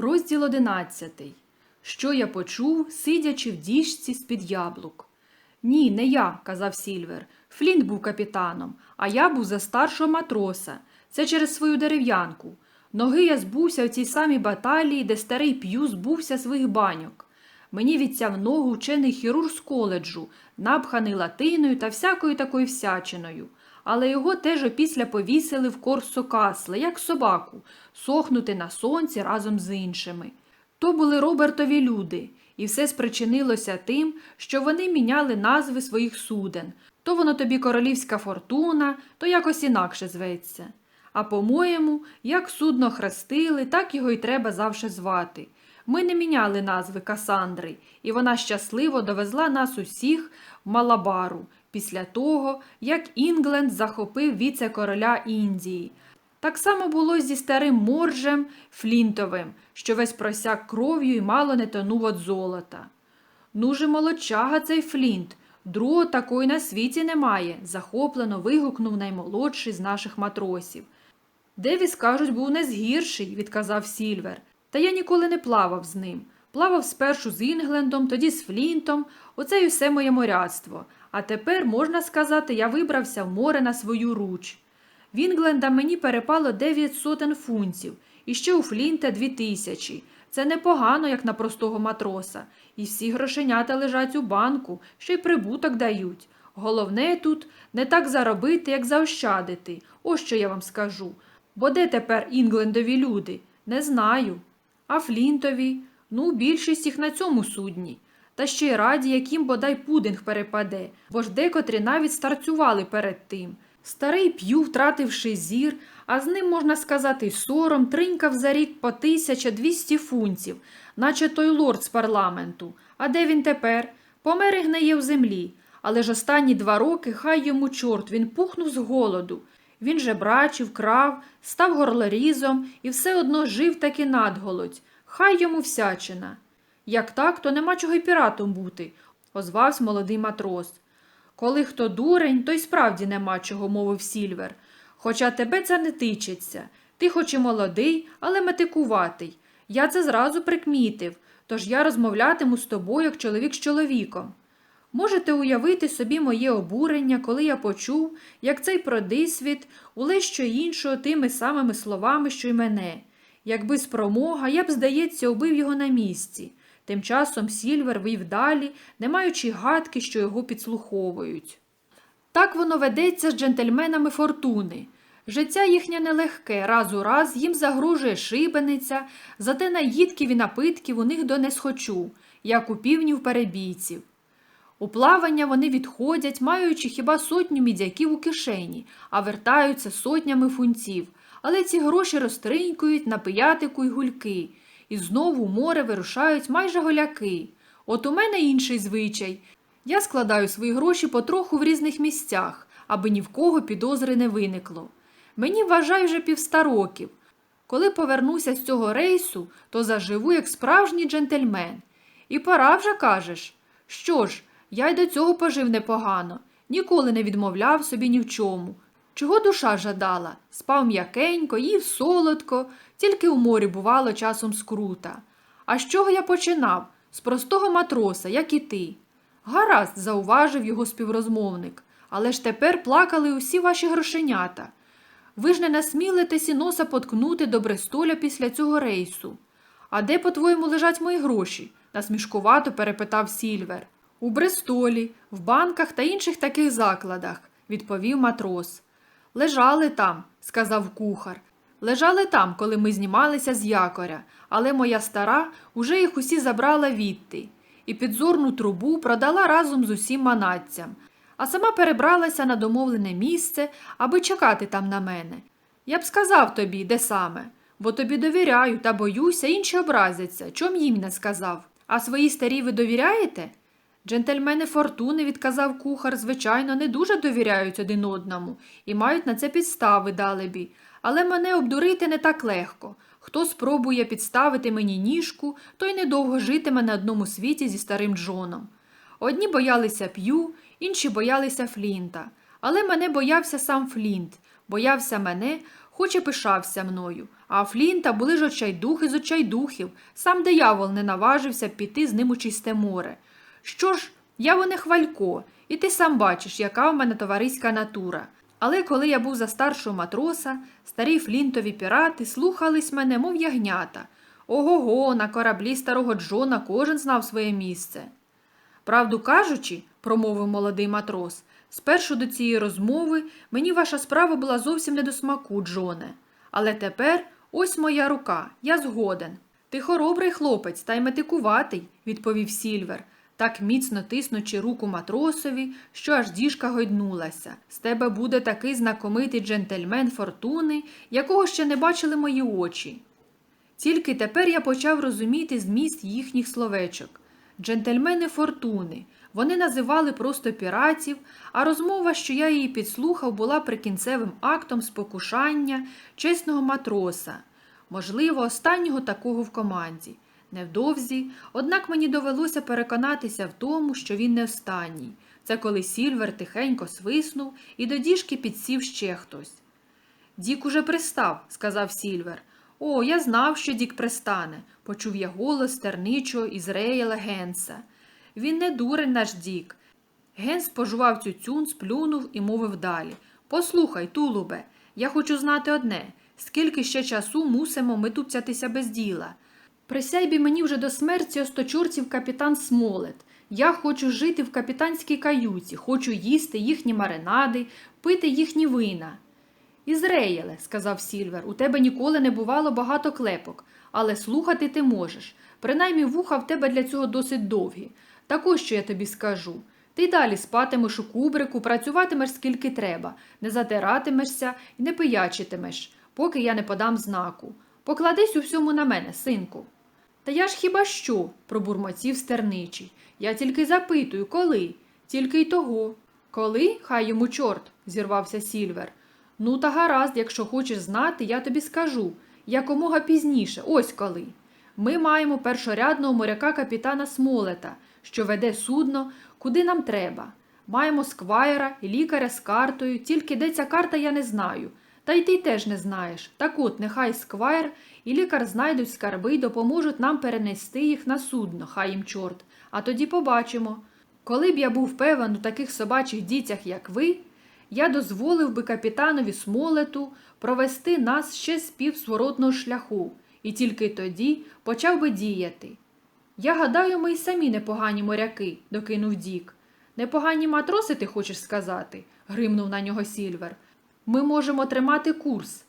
Розділ одинадцятий. Що я почув, сидячи в діжці з-під яблук. Ні, не я, казав Сільвер. Флінт був капітаном, а я був за старшого матроса. Це через свою дерев'янку. Ноги я збувся в цій самій баталії, де старий п'ю збувся своїх баньок. Мені відцяв ногу вчений хірург з коледжу, напханий латиною та всякою такою всячиною. Але його теж опісля повісили в корсо касле, як собаку, сохнути на сонці разом з іншими. То були Робертові люди, і все спричинилося тим, що вони міняли назви своїх суден. То воно тобі королівська фортуна, то якось інакше зветься. А по-моєму, як судно хрестили, так його й треба завше звати. Ми не міняли назви Касандри, і вона щасливо довезла нас усіх в Малабару після того, як Інгленд захопив віце-короля Індії. Так само було зі старим моржем Флінтовим, що весь просяк кров'ю і мало не тонув від золота. Ну же молодчага цей Флінт, другого такої на світі немає, захоплено вигукнув наймолодший з наших матросів. Девіс, кажуть, був не згірший, відказав Сільвер. Та я ніколи не плавав з ним. Плавав спершу з Інглендом, тоді з Флінтом. Оце й усе моє моряцтво. А тепер, можна сказати, я вибрався в море на свою руч. В Інгленда мені перепало дев'ять сотень фунтів, і ще у Флінта дві тисячі. Це непогано, як на простого матроса. І всі грошенята лежать у банку, ще й прибуток дають. Головне тут не так заробити, як заощадити. Ось що я вам скажу. Бо де тепер Інглендові люди? Не знаю. А Флінтові? Ну, більшість їх на цьому судні. Та ще й раді, яким бодай пудинг перепаде, бо ж декотрі навіть старцювали перед тим. Старий п'ю, втративши зір, а з ним, можна сказати, сором, тринькав за рік по 1200 фунтів, наче той лорд з парламенту. А де він тепер? Помер і гниє в землі. Але ж останні два роки хай йому чорт, він пухнув з голоду. Він же брачив, крав, став горлорізом і все одно жив таки надголодь. Хай йому всячина. Як так, то нема чого й піратом бути, озвався молодий матрос. Коли хто дурень, то й справді нема чого, мовив Сільвер. Хоча тебе це не тичеться. Ти хоч і молодий, але метикуватий. Я це зразу прикмітив, тож я розмовлятиму з тобою, як чоловік з чоловіком. Можете уявити собі моє обурення, коли я почув, як цей продисвіт уле що іншого тими самими словами, що й мене. Якби спромога, я б, здається, убив його на місці. Тим часом Сільвер вів далі, не маючи гадки, що його підслуховують. Так воно ведеться з джентльменами фортуни. Життя їхнє нелегке, раз у раз їм загрожує шибениця, зате наїдків і напитків у них до не схочу, як у півнів перебійців. У плавання вони відходять, маючи хіба сотню мідяків у кишені, а вертаються сотнями фунтів. Але ці гроші розтринькують на пиятику й гульки, і знову у море вирушають майже голяки. От у мене інший звичай. Я складаю свої гроші потроху в різних місцях, аби ні в кого підозри не виникло. Мені вважай вже півста років. Коли повернуся з цього рейсу, то заживу як справжній джентльмен. І пора вже кажеш. Що ж, я й до цього пожив непогано, ніколи не відмовляв собі ні в чому. Чого душа жадала, спав м'якенько, їв солодко, тільки у морі бувало часом скрута. А з чого я починав? З простого матроса, як і ти. Гаразд, зауважив його співрозмовник, але ж тепер плакали усі ваші грошенята. Ви ж не насмілитесь і носа поткнути до Брестоля після цього рейсу. А де, по-твоєму, лежать мої гроші? насмішкувато перепитав Сільвер. У Брестолі, в банках та інших таких закладах, відповів матрос. Лежали там, сказав кухар. Лежали там, коли ми знімалися з якоря, але моя стара уже їх усі забрала відти і підзорну трубу продала разом з усім манатцям, а сама перебралася на домовлене місце, аби чекати там на мене. Я б сказав тобі, де саме, бо тобі довіряю та боюся, інші образяться, чом їм не сказав. А свої старі ви довіряєте? Джентльмени фортуни, відказав кухар, звичайно, не дуже довіряють один одному і мають на це підстави далебі. Але мене обдурити не так легко. Хто спробує підставити мені ніжку, той недовго житиме на одному світі зі старим Джоном. Одні боялися п'ю, інші боялися Флінта. Але мене боявся сам Флінт, боявся мене, хоч і пишався мною. А Флінта були ж очайдухи з очайдухів, сам диявол не наважився піти з ним у чисте море. Що ж, я воне хвалько, і ти сам бачиш, яка в мене товариська натура. Але коли я був за старшого матроса, старі флінтові пірати слухались мене, мов ягнята. Ого-го, на кораблі старого Джона кожен знав своє місце. Правду кажучи, промовив молодий матрос, спершу до цієї розмови мені ваша справа була зовсім не до смаку, Джоне. Але тепер ось моя рука, я згоден. Ти хоробрий хлопець та й метикуватий, відповів Сільвер, так міцно тиснучи руку матросові, що аж діжка гойднулася. З тебе буде такий знакомитий джентльмен фортуни, якого ще не бачили мої очі. Тільки тепер я почав розуміти зміст їхніх словечок. Джентльмени фортуни. Вони називали просто піратів, а розмова, що я її підслухав, була прикінцевим актом спокушання чесного матроса, можливо, останнього такого в команді. Невдовзі, однак мені довелося переконатися в тому, що він не останній. Це коли Сільвер тихенько свиснув і до діжки підсів ще хтось. Дік уже пристав, сказав Сільвер. О, я знав, що Дік пристане, почув я голос терничого Ізреїла Генса. Він не дурень наш Дік. Генс пожував цюцюн, сплюнув і мовив далі. Послухай, тулубе, я хочу знати одне скільки ще часу мусимо ми тупцятися без діла. Присяйбі мені вже до смерті осточурців капітан Смолет. Я хочу жити в капітанській каюті, хочу їсти їхні маринади, пити їхні вина. Ізреєле, сказав Сільвер, у тебе ніколи не бувало багато клепок, але слухати ти можеш. Принаймні вуха в тебе для цього досить довгі. Так ось що я тобі скажу. Ти й далі спатимеш у кубрику, працюватимеш скільки треба, не затиратимешся і не пиячитимеш, поки я не подам знаку. Покладись у всьому на мене, синку. Та я ж хіба що? пробурмотів стерничий. Я тільки запитую, коли? Тільки й того. Коли? Хай йому чорт, зірвався Сільвер. Ну, та гаразд, якщо хочеш знати, я тобі скажу. Якомога пізніше, ось коли. Ми маємо першорядного моряка капітана Смолета, що веде судно, куди нам треба. Маємо сквайра лікаря з картою, тільки де ця карта я не знаю. Та й ти теж не знаєш. Так от, нехай сквайр і лікар знайдуть скарби й допоможуть нам перенести їх на судно, хай їм чорт. А тоді побачимо. Коли б я був певен у таких собачих дітях, як ви, я дозволив би капітанові Смолету провести нас ще з півсворотного шляху, і тільки тоді почав би діяти. Я гадаю, ми й самі непогані моряки, докинув Дік. Непогані матроси, ти хочеш сказати? гримнув на нього Сільвер. Ми можемо тримати курс.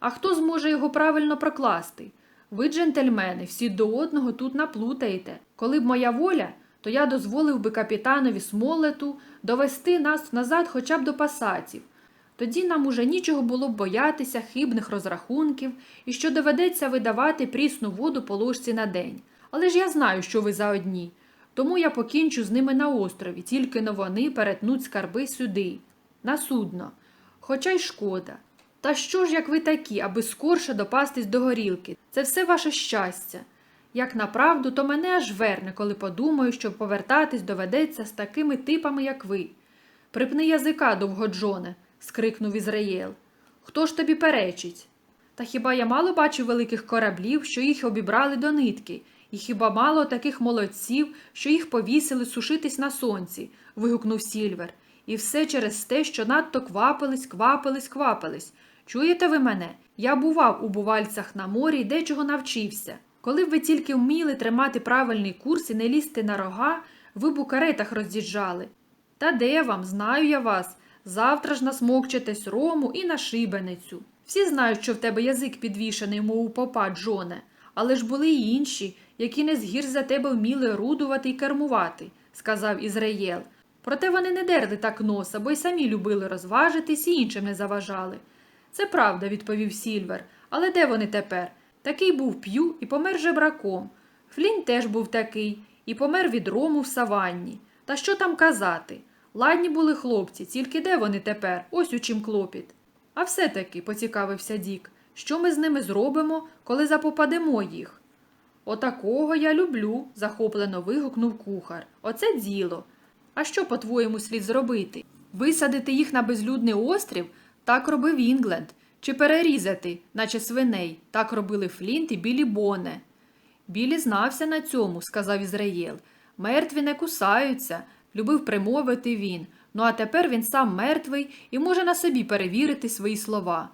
А хто зможе його правильно прокласти? Ви, джентльмени, всі до одного тут наплутаєте. Коли б моя воля, то я дозволив би капітанові Смолету довести нас назад хоча б до пасатів. Тоді нам уже нічого було б боятися хибних розрахунків і що доведеться видавати прісну воду по ложці на день. Але ж я знаю, що ви за одні. Тому я покінчу з ними на острові, тільки но вони перетнуть скарби сюди, на судно. Хоча й шкода. Та що ж, як ви такі, аби скорше допастись до горілки? Це все ваше щастя. Як направду, то мене аж верне, коли подумаю, що повертатись доведеться з такими типами, як ви. Припни язика, довгоджоне, скрикнув Ізраїл. Хто ж тобі перечить? Та хіба я мало бачив великих кораблів, що їх обібрали до нитки, і хіба мало таких молодців, що їх повісили сушитись на сонці? вигукнув Сільвер. І все через те, що надто квапились, квапились, квапились. Чуєте ви мене? Я бував у бувальцях на морі і дечого навчився. Коли б ви тільки вміли тримати правильний курс і не лізти на рога, ви б у каретах роз'їжджали. Та де вам, знаю я вас. Завтра ж насмокчетесь рому і на шибеницю. Всі знають, що в тебе язик підвішений, мов у попа, Джоне, але ж були й інші, які не згір за тебе вміли орудувати й кермувати, сказав Ізраїл. Проте вони не дерли так носа, бо й самі любили розважитись і іншим не заважали. Це правда, відповів Сільвер, але де вони тепер? Такий був п'ю і помер жебраком. Флін теж був такий, і помер від рому в саванні. Та що там казати? Ладні були хлопці, тільки де вони тепер? Ось у чим клопіт. А все-таки, поцікавився Дік, що ми з ними зробимо, коли запопадемо їх? Отакого я люблю, захоплено вигукнув кухар. Оце діло. А що, по-твоєму, слід зробити? Висадити їх на безлюдний острів? Так робив Інгленд. чи перерізати, наче свиней. Так робили Флінт і Білі Боне. Білі знався на цьому, сказав Ізраїл. Мертві не кусаються, любив примовити він. Ну а тепер він сам мертвий і може на собі перевірити свої слова.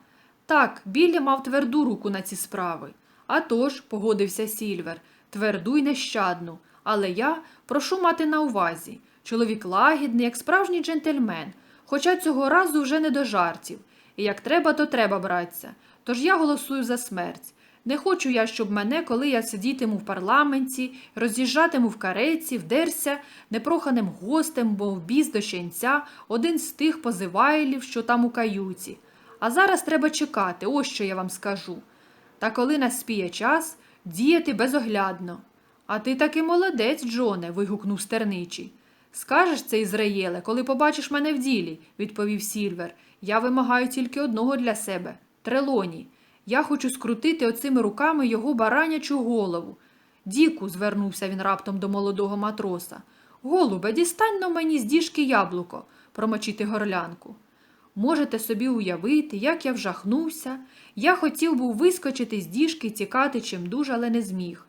Так, Біллі мав тверду руку на ці справи. «А тож», – погодився Сільвер, тверду й нещадну. Але я прошу мати на увазі. Чоловік лагідний, як справжній джентльмен, хоча цього разу вже не до жартів. І як треба, то треба, братця. Тож я голосую за смерть. Не хочу я, щоб мене, коли я сидітиму в парламенті, роз'їжджатиму в кареці, вдерся непроханим гостем, бо в біз до щенця один з тих позивайлів, що там у каюті. А зараз треба чекати, ось що я вам скажу. Та коли наспіє час, діяти безоглядно. А ти таки молодець, Джоне, вигукнув стерничий. Скажеш це, Ізраїле, коли побачиш мене в ділі, відповів Сільвер. Я вимагаю тільки одного для себе трелоні. Я хочу скрутити оцими руками його баранячу голову. Діку, звернувся він раптом до молодого матроса. Голубе, дістань но мені з діжки яблуко, промочити горлянку. Можете собі уявити, як я вжахнувся. Я хотів був вискочити з діжки і тікати чим дуже, але не зміг.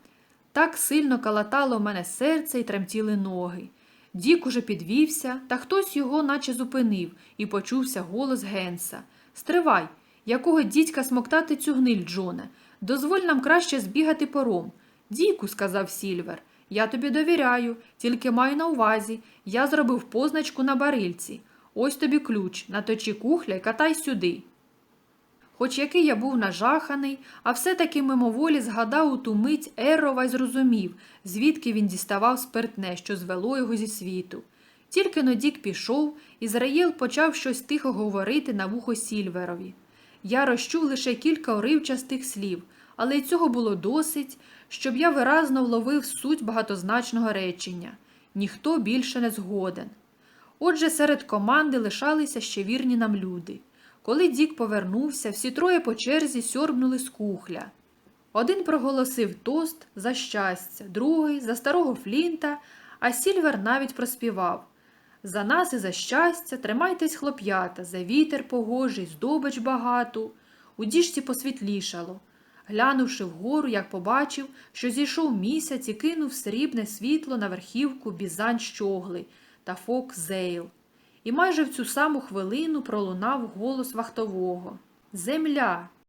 Так сильно калатало в мене серце і тремтіли ноги. Дік уже підвівся, та хтось його наче зупинив, і почувся голос Генса. Стривай, якого дідька смоктати цю гниль, Джоне. Дозволь нам краще збігати пором. Діку, сказав Сільвер, я тобі довіряю, тільки маю на увазі. Я зробив позначку на барильці. Ось тобі ключ, наточи кухля й катай сюди. Хоч який я був нажаханий, а все-таки мимоволі згадав у ту мить Еррова й зрозумів, звідки він діставав спиртне, що звело його зі світу. Тільки но Дік пішов, Ізраїл почав щось тихо говорити на вухо Сільверові. Я розчув лише кілька уривчастих слів, але й цього було досить, щоб я виразно вловив суть багатозначного речення. Ніхто більше не згоден. Отже, серед команди лишалися ще вірні нам люди. Коли Дік повернувся, всі троє по черзі сьорбнули з кухля. Один проголосив тост за щастя, другий за старого Флінта, а Сільвер навіть проспівав За нас і за щастя, тримайтесь, хлоп'ята, за вітер погожий, здобич багату. У діжці посвітлішало. Глянувши вгору, як побачив, що зійшов місяць і кинув срібне світло на верхівку бізань щогли та фок зейл. І майже в цю саму хвилину пролунав голос вахтового. Земля,